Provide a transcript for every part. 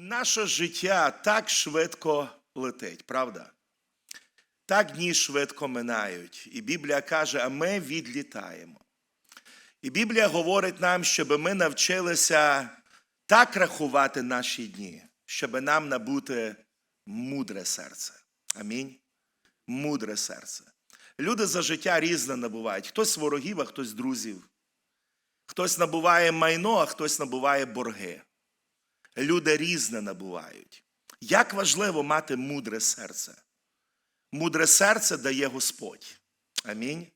Наше життя так швидко летить, правда? Так дні швидко минають. І Біблія каже, а ми відлітаємо. І Біблія говорить нам, щоб ми навчилися так рахувати наші дні, щоб нам набути мудре серце. Амінь. Мудре серце. Люди за життя різне набувають. Хтось ворогів, а хтось друзів. Хтось набуває майно, а хтось набуває борги. Люди різне набувають. Як важливо мати мудре серце? Мудре серце дає Господь. Амінь.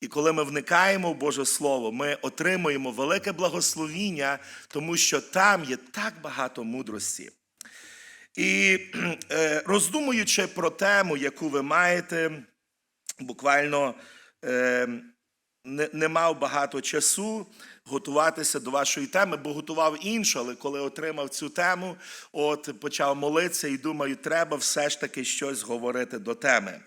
І коли ми вникаємо в Боже Слово, ми отримуємо велике благословіння, тому що там є так багато мудрості. І е, роздумуючи про тему, яку ви маєте, буквально е, не, не мав багато часу готуватися до вашої теми, бо готував іншу, але коли отримав цю тему, от почав молитися і думаю, треба все ж таки щось говорити до теми.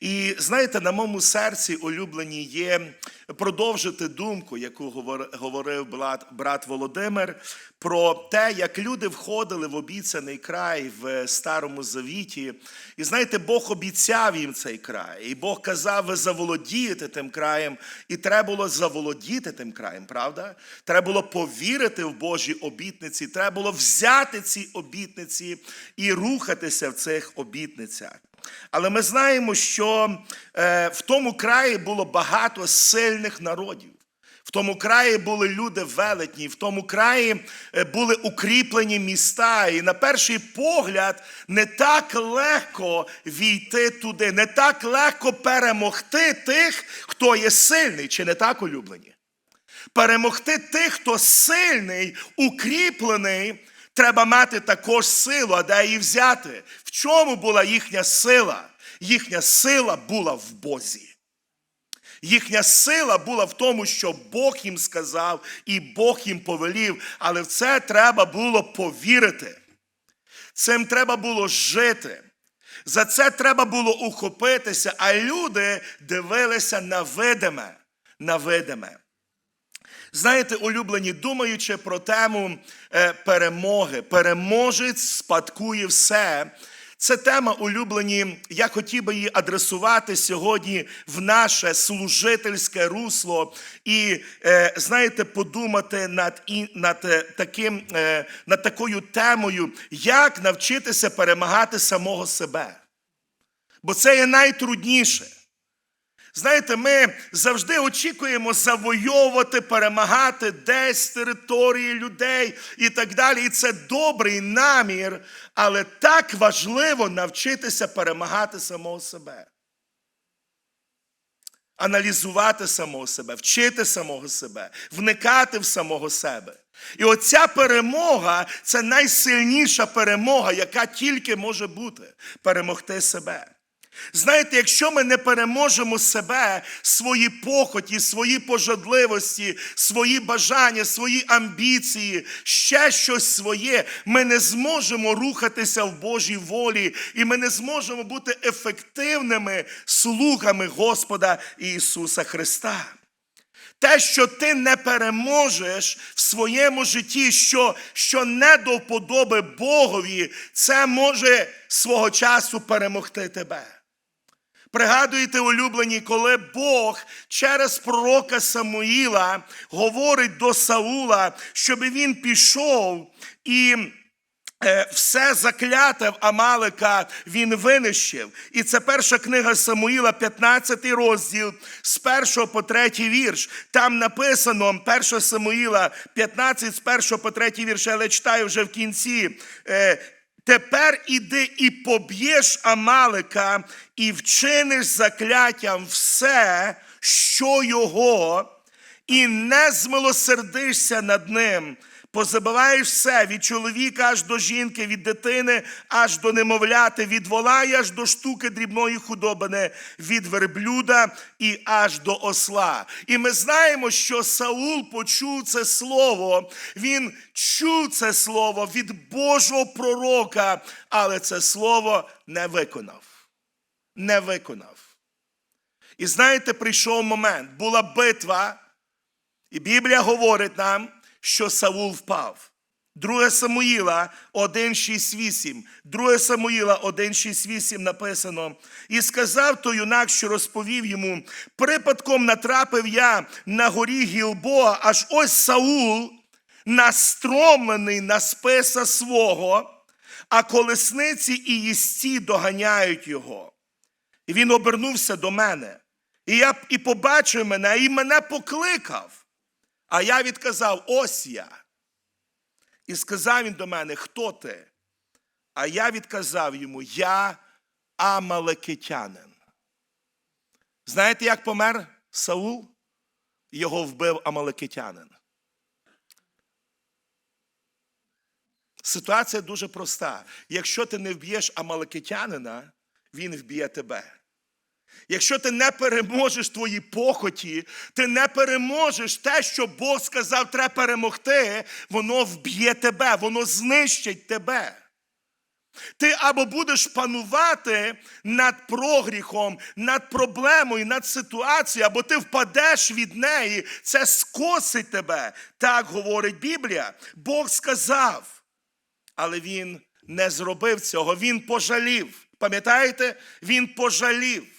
І знаєте, на моєму серці улюблені є продовжити думку, яку говорив брат, Володимир, про те, як люди входили в обіцяний край в Старому Завіті. І знаєте, Бог обіцяв їм цей край. І Бог казав, ви заволодієте тим краєм. І треба було заволодіти тим краєм, правда? Треба було повірити в Божі обітниці, треба було взяти ці обітниці і рухатися в цих обітницях. Але ми знаємо, що е, в тому краї було багато сильних народів. В тому краї були люди велетні, в тому краї е, були укріплені міста. І на перший погляд не так легко війти туди, не так легко перемогти тих, хто є сильний, чи не так улюблені. Перемогти тих, хто сильний, укріплений, треба мати також силу, а де її взяти? В чому була їхня сила? Їхня сила була в Бозі. Їхня сила була в тому, що Бог їм сказав і Бог їм повелів, але в це треба було повірити. Цим треба було жити. За це треба було ухопитися, а люди дивилися на видиме, на видиме. Знаєте, улюблені, думаючи про тему е, перемоги, переможець спадкує все. Це тема улюблені. Я хотів би її адресувати сьогодні в наше служительське русло і, е, знаєте, подумати над, над, е, таким, над такою темою, як навчитися перемагати самого себе. Бо це є найтрудніше. Знаєте, ми завжди очікуємо завойовувати, перемагати десь території людей і так далі. І це добрий намір, але так важливо навчитися перемагати самого себе. Аналізувати самого себе, вчити самого себе, вникати в самого себе. І оця перемога це найсильніша перемога, яка тільки може бути перемогти себе. Знаєте, якщо ми не переможемо себе, свої похоті, свої пожадливості, свої бажання, свої амбіції, ще щось своє, ми не зможемо рухатися в Божій волі, і ми не зможемо бути ефективними слугами Господа Ісуса Христа. Те, що ти не переможеш в своєму житті, що, що не до вподоби Богові, це може свого часу перемогти тебе. Пригадуєте, улюблені, коли Бог через пророка Самуїла говорить до Саула, щоб він пішов і е, все закляте в Амалика він винищив. І це перша книга Самуїла, 15 розділ, з 1 по 3 вірш. Там написано 1 Самуїла 15, з 1 по 3 вірш, але читаю вже в кінці. Тепер іди і поб'єш Амалика, і вчиниш закляттям все, що його, і не змилосердишся над ним. Позабиваєш все від чоловіка аж до жінки, від дитини аж до немовляти, від вола і аж до штуки дрібної худобини, від верблюда і аж до осла. І ми знаємо, що Саул почув це слово, він чув це слово від Божого пророка, але це слово не виконав. Не виконав. І знаєте, прийшов момент, була битва, і Біблія говорить нам, що Саул впав. 2 Самуїла 1,6,8. 2 Самуїла 1,6,8 написано. І сказав той юнак, що розповів йому: припадком натрапив я на горі Гілбоа, аж ось Саул, настромлений на списа свого, а колесниці і їсті доганяють його. І він обернувся до мене. І я і побачив мене, і мене покликав. А я відказав: ось я. І сказав він до мене, хто ти? А я відказав йому, я амалекитянин. Знаєте, як помер Саул? Його вбив амалекитянин. Ситуація дуже проста. Якщо ти не вб'єш амалекитянина, він вб'є тебе. Якщо ти не переможеш твої похоті, ти не переможеш те, що Бог сказав, треба перемогти, воно вб'є тебе, воно знищить тебе. Ти або будеш панувати над прогріхом, над проблемою, над ситуацією, або ти впадеш від неї, це скосить тебе. Так говорить Біблія. Бог сказав, але він не зробив цього, він пожалів. Пам'ятаєте? Він пожалів.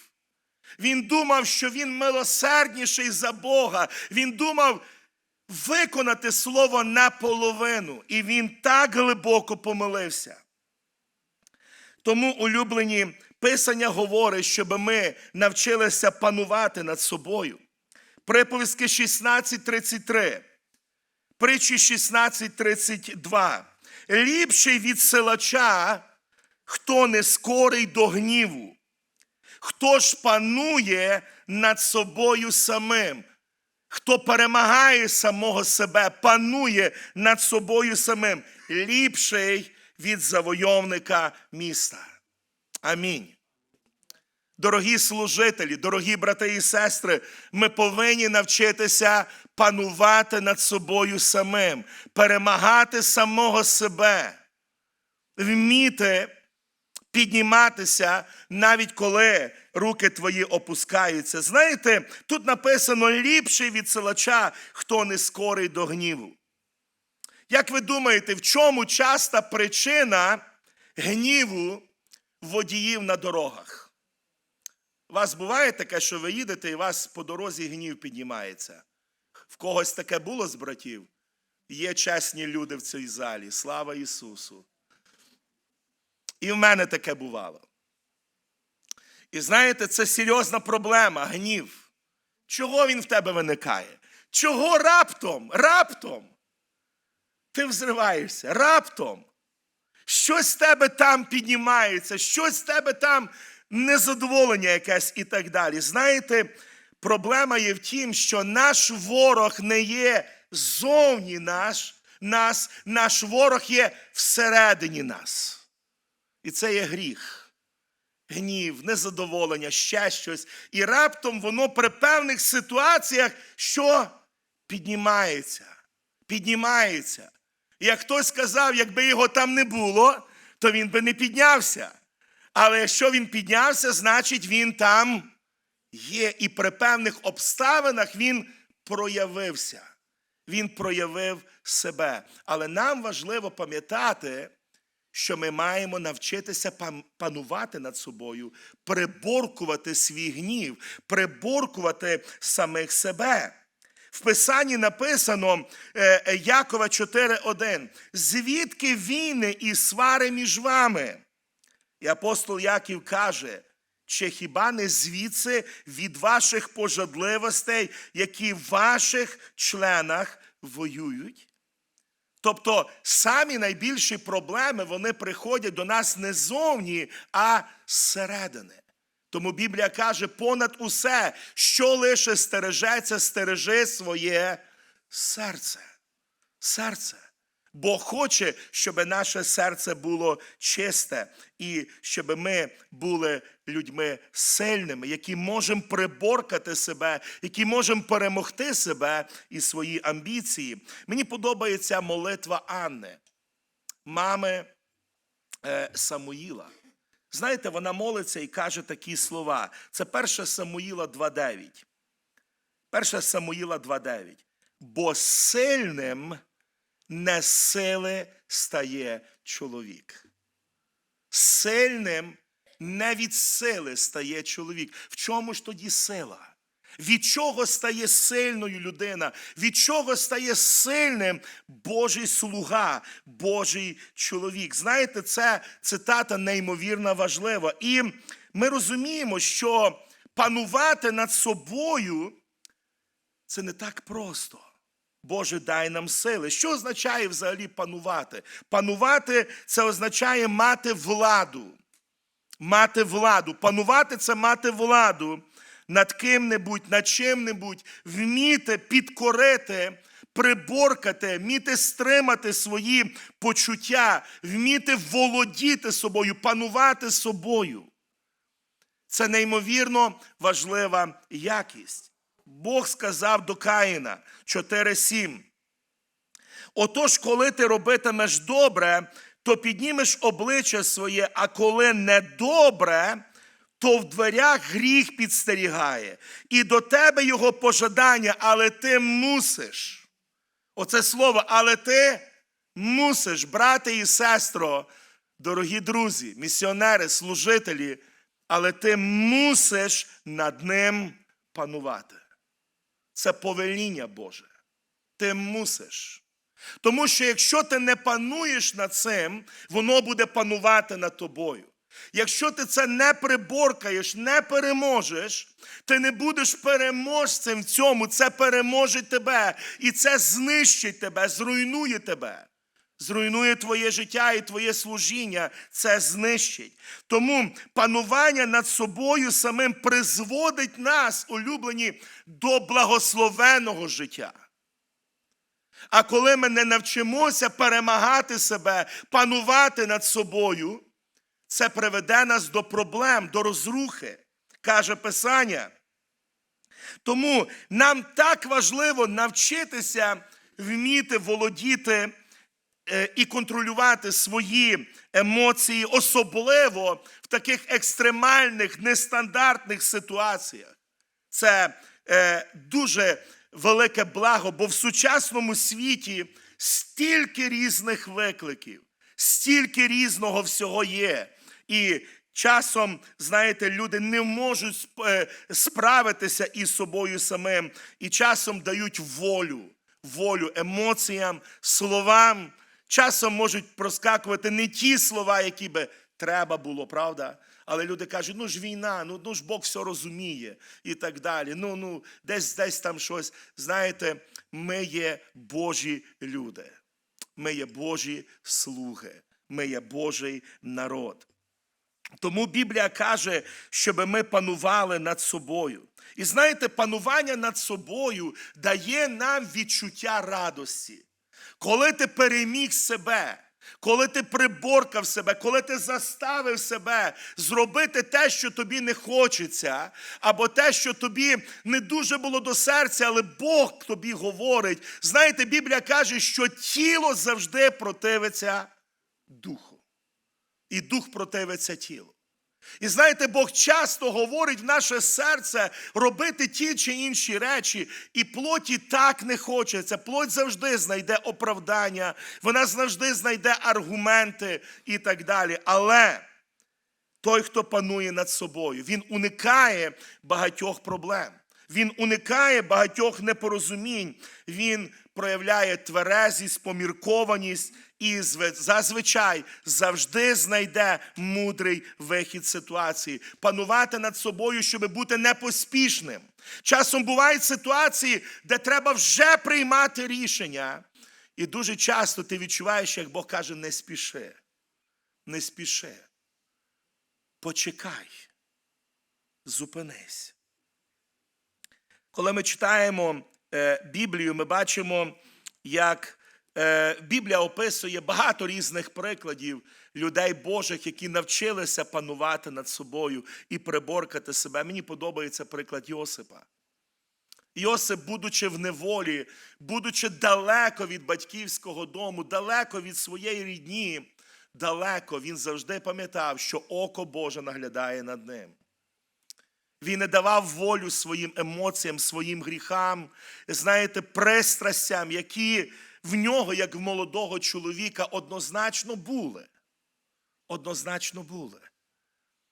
Він думав, що він милосердніший за Бога. Він думав виконати слово наполовину. І він так глибоко помилився. Тому улюблені Писання говорить, щоб ми навчилися панувати над собою. Приповістки 16.33, притчі 16.32. Ліпший від силача, хто не скорий до гніву, хто ж панує над собою самим, хто перемагає самого себе, панує над собою самим, ліпший від завойовника міста. Амінь. Дорогі служителі, дорогі брати і сестри, ми повинні навчитися панувати над собою самим, перемагати самого себе, вміти підніматися, навіть коли руки твої опускаються. Знаєте, тут написано ліпший від силача, хто не скорий до гніву. Як ви думаєте, в чому часта причина гніву водіїв на дорогах? У вас буває таке, що ви їдете і у вас по дорозі гнів піднімається? В когось таке було з братів? Є чесні люди в цій залі. Слава Ісусу! І в мене таке бувало. І знаєте, це серйозна проблема, гнів. Чого він в тебе виникає? Чого раптом? Раптом? Ти взриваєшся раптом. Щось з тебе там піднімається, щось з тебе там незадоволення якесь і так далі. Знаєте, проблема є в тім, що наш ворог не є зовні наш, нас, наш ворог є всередині нас. І це є гріх. Гнів, незадоволення, ще щось. І раптом воно при певних ситуаціях що піднімається. Піднімається. І як хтось сказав, якби його там не було, то він би не піднявся. Але якщо він піднявся, значить він там є. І при певних обставинах він проявився. Він проявив себе. Але нам важливо пам'ятати, що ми маємо навчитися панувати над собою, приборкувати свій гнів, приборкувати самих себе. В Писанні написано е, е, Якова 4.1. Звідки війни і свари між вами? І апостол Яків каже, чи хіба не звідси від ваших пожадливостей, які в ваших членах воюють? Тобто самі найбільші проблеми вони приходять до нас не ззовні, а зсередини. Тому Біблія каже, понад усе, що лише стережеться, стережи своє серце. Серце. Бог хоче, щоб наше серце було чисте, і щоб ми були людьми сильними, які можемо приборкати себе, які можемо перемогти себе і свої амбіції. Мені подобається молитва Анни, мами е, Самуїла. Знаєте, вона молиться і каже такі слова. Це 1 Самуїла 2.9. 1 Самуїла 2.9. Бо сильним не сили стає чоловік. Сильним не від сили стає чоловік. В чому ж тоді сила? Від чого стає сильною людина? Від чого стає сильним Божий слуга, Божий чоловік? Знаєте, це цитата неймовірно важлива. І ми розуміємо, що панувати над собою це не так просто. Боже, дай нам сили. Що означає взагалі панувати? Панувати це означає мати владу. Мати владу. Панувати це мати владу над ким-небудь, над чим-небудь, вміти підкорити, приборкати, вміти стримати свої почуття, вміти володіти собою, панувати собою. Це неймовірно важлива якість. Бог сказав до Каїна 4.7. Отож, коли ти робитимеш добре, то піднімеш обличчя своє, а коли недобре, то в дверях гріх підстерігає, і до тебе його пожадання, але ти мусиш. Оце слово, але ти мусиш, брате і сестро, дорогі друзі, місіонери, служителі, але ти мусиш над ним панувати. Це повеління Боже. Ти мусиш. Тому що якщо ти не пануєш над цим, воно буде панувати над тобою. Якщо ти це не приборкаєш, не переможеш, ти не будеш переможцем в цьому, це переможе тебе, і це знищить тебе, зруйнує тебе. Зруйнує твоє життя і твоє служіння, це знищить. Тому панування над собою самим призводить нас, улюблені, до благословеного життя. А коли ми не навчимося перемагати себе, панувати над собою, це приведе нас до проблем, до розрухи, каже Писання. Тому нам так важливо навчитися вміти володіти і контролювати свої емоції, особливо в таких екстремальних, нестандартних ситуаціях. Це е, дуже велике благо, бо в сучасному світі стільки різних викликів, стільки різного всього є. І часом, знаєте, люди не можуть е, справитися із собою самим, і часом дають волю, волю емоціям, словам. Часом можуть проскакувати не ті слова, які би треба було, правда? Але люди кажуть, ну ж війна, ну, ну ж Бог все розуміє і так далі. Ну, ну, десь десь там щось. Знаєте, ми є Божі люди. Ми є Божі слуги, ми є Божий народ. Тому Біблія каже, щоб ми панували над собою. І знаєте, панування над собою дає нам відчуття радості. Коли ти переміг себе, коли ти приборкав себе, коли ти заставив себе зробити те, що тобі не хочеться, або те, що тобі не дуже було до серця, але Бог тобі говорить. Знаєте, Біблія каже, що тіло завжди противиться духу і дух противиться тілу. І знаєте, Бог часто говорить в наше серце робити ті чи інші речі, і плоті так не хочеться. Плоть завжди знайде оправдання, вона завжди знайде аргументи і так далі. Але той, хто панує над собою, він уникає багатьох проблем. Він уникає багатьох непорозумінь, він проявляє тверезість, поміркованість і зазвичай завжди знайде мудрий вихід ситуації. Панувати над собою, щоб бути непоспішним. Часом бувають ситуації, де треба вже приймати рішення. І дуже часто ти відчуваєш, як Бог каже: не спіши, не спіши. Почекай, зупинись. Коли ми читаємо Біблію, ми бачимо, як е, Біблія описує багато різних прикладів людей Божих, які навчилися панувати над собою і приборкати себе. Мені подобається приклад Йосипа. Йосип, будучи в неволі, будучи далеко від батьківського дому, далеко від своєї рідні, далеко він завжди пам'ятав, що око Боже наглядає над ним. Він не давав волю своїм емоціям, своїм гріхам, знаєте, пристрастям, які в нього, як в молодого чоловіка, однозначно були. Однозначно були.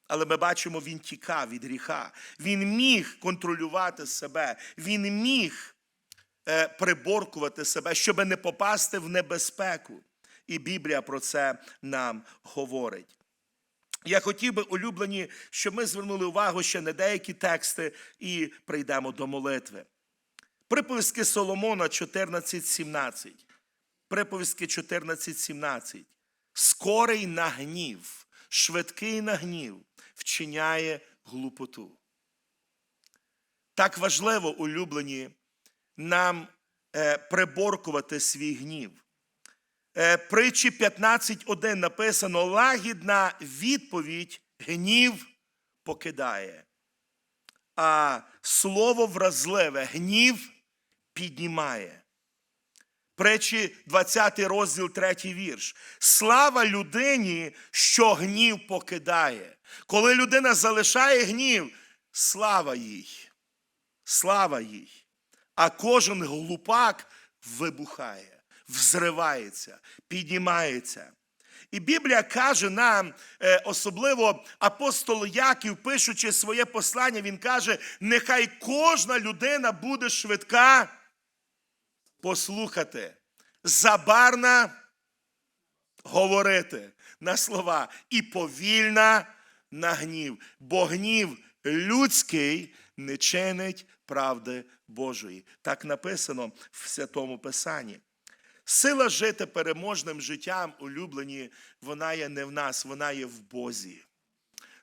Але ми бачимо, він тікав від гріха. Він міг контролювати себе, він міг е, приборкувати себе, щоб не попасти в небезпеку. І Біблія про це нам говорить. Я хотів би, улюблені, щоб ми звернули увагу ще на деякі тексти і прийдемо до молитви. Приповістки Соломона 14.17. Приповістки 14.17. Скорий на гнів, швидкий на гнів вчиняє глупоту. Так важливо, улюблені, нам е, приборкувати свій гнів. Е, Притчі 15.1 написано: лагідна відповідь гнів покидає, а слово вразливе гнів піднімає. Притчі 20 розділ, 3 вірш. Слава людині, що гнів покидає. Коли людина залишає гнів, слава їй. Слава їй. А кожен глупак вибухає, взривається, піднімається. І Біблія каже нам, е, особливо апостол Яків, пишучи своє послання, він каже: нехай кожна людина буде швидка послухати, забарна говорити на слова і повільна на гнів, бо гнів людський не чинить правди Божої. Так написано в Святому Писанні. Сила жити переможним життям, улюблені, вона є не в нас, вона є в Бозі.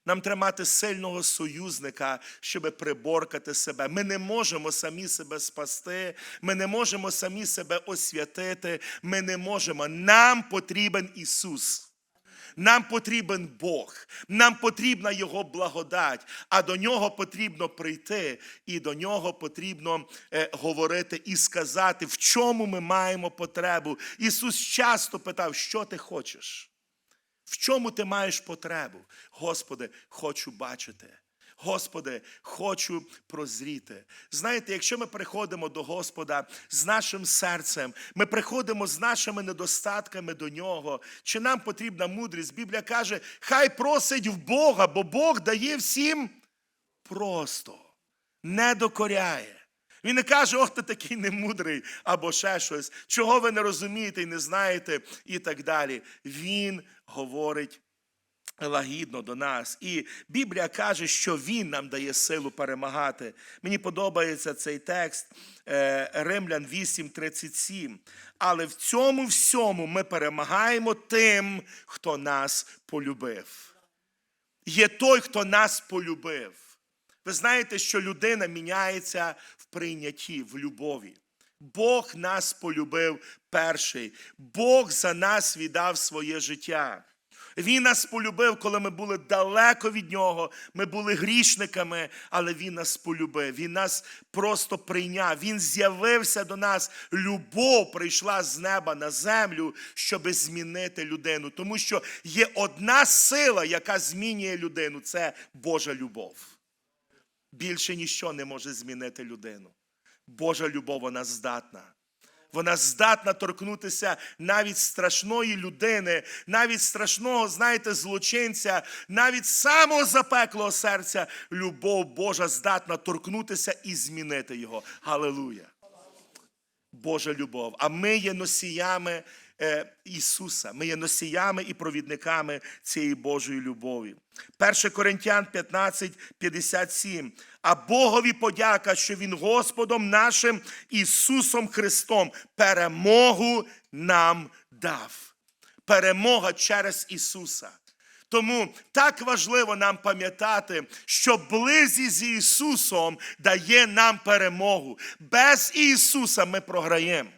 Нам треба сильного союзника, щоб приборкати себе. Ми не можемо самі себе спасти, ми не можемо самі себе освятити. Ми не можемо. Нам потрібен Ісус. Нам потрібен Бог, нам потрібна Його благодать, а до нього потрібно прийти, і до нього потрібно е, говорити і сказати, в чому ми маємо потребу. Ісус часто питав, що ти хочеш. В чому ти маєш потребу? Господи, хочу бачити. Господи, хочу прозріти. Знаєте, якщо ми приходимо до Господа з нашим серцем, ми приходимо з нашими недостатками до Нього, чи нам потрібна мудрість? Біблія каже, хай просить в Бога, бо Бог дає всім просто, не докоряє. Він не каже, ох, ти такий немудрий, або ще щось, чого ви не розумієте і не знаєте, і так далі. Він говорить лагідно до нас. І Біблія каже, що Він нам дає силу перемагати. Мені подобається цей текст е, Римлян 8:37. Але в цьому всьому ми перемагаємо тим, хто нас полюбив. Є той, хто нас полюбив. Ви знаєте, що людина міняється в прийнятті, в любові. Бог нас полюбив перший. Бог за нас віддав своє життя. Він нас полюбив, коли ми були далеко від нього. Ми були грішниками, але Він нас полюбив. Він нас просто прийняв. Він з'явився до нас. Любов прийшла з неба на землю, щоби змінити людину. Тому що є одна сила, яка змінює людину це Божа любов. Більше ніщо не може змінити людину. Божа любов, вона здатна. Вона здатна торкнутися навіть страшної людини, навіть страшного, знаєте, злочинця, навіть самого запеклого серця. Любов Божа здатна торкнутися і змінити його. Галилуя! Божа любов. А ми є носіями е, Ісуса. Ми є носіями і провідниками цієї Божої любові. 1 Коринтян 15, 57. А Богові подяка, що Він Господом нашим Ісусом Христом перемогу нам дав. Перемога через Ісуса. Тому так важливо нам пам'ятати, що близість з Ісусом дає нам перемогу. Без Ісуса ми програємо.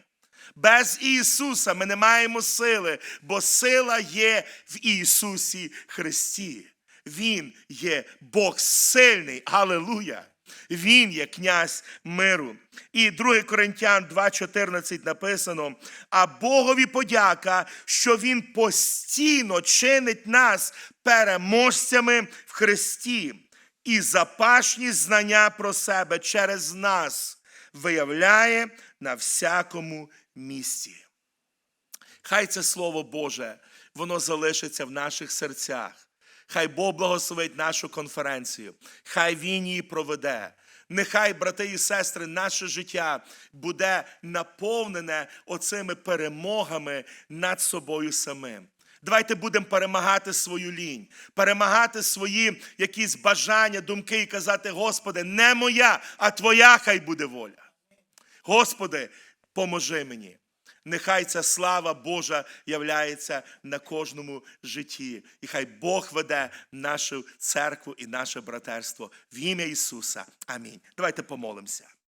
Без Ісуса ми не маємо сили, бо сила є в Ісусі Христі. Він є Бог сильний. Аллилуйя! Він є князь миру. І 2 Коринтян 2,14 написано: а Богові подяка, що Він постійно чинить нас переможцями в Христі, і запашні знання про себе через нас виявляє на всякому місці. Хай це Слово Боже, воно залишиться в наших серцях. Хай Бог благословить нашу конференцію, хай Він її проведе. Нехай, брати і сестри, наше життя буде наповнене оцими перемогами над собою самим. Давайте будемо перемагати свою лінь, перемагати свої якісь бажання, думки і казати: Господи, не моя, а Твоя хай буде воля. Господи, поможи мені. Нехай ця слава Божа являється на кожному житті. І хай Бог веде нашу церкву і наше братерство в ім'я Ісуса. Амінь. Давайте помолимося.